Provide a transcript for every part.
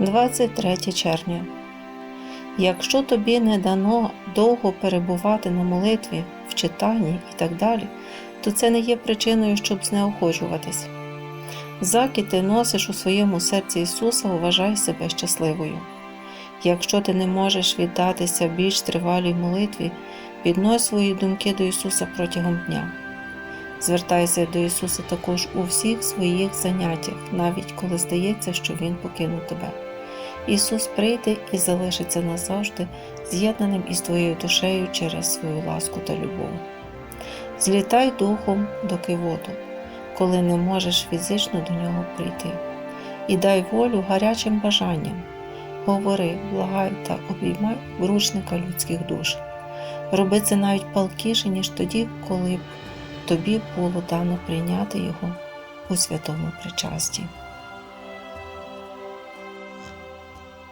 23 червня. Якщо тобі не дано довго перебувати на молитві, в читанні і так далі, то це не є причиною, щоб знеохочуватись. Заки ти носиш у своєму серці Ісуса, вважай себе щасливою. Якщо ти не можеш віддатися більш тривалій молитві, піднось свої думки до Ісуса протягом дня. Звертайся до Ісуса також у всіх своїх заняттях, навіть коли здається, що Він покинув тебе. Ісус прийде і залишиться назавжди з'єднаним із твоєю душею через свою ласку та любов. Злітай духом до кивоту, коли не можеш фізично до нього прийти, і дай волю гарячим бажанням. Говори, благай та обіймай вручника людських душ. Роби це навіть палкіше, ніж тоді, коли б тобі було дано прийняти його у святому причасті.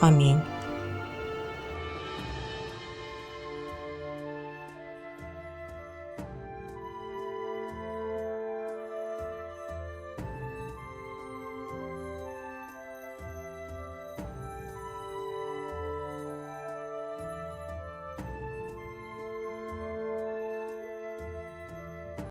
Амінь.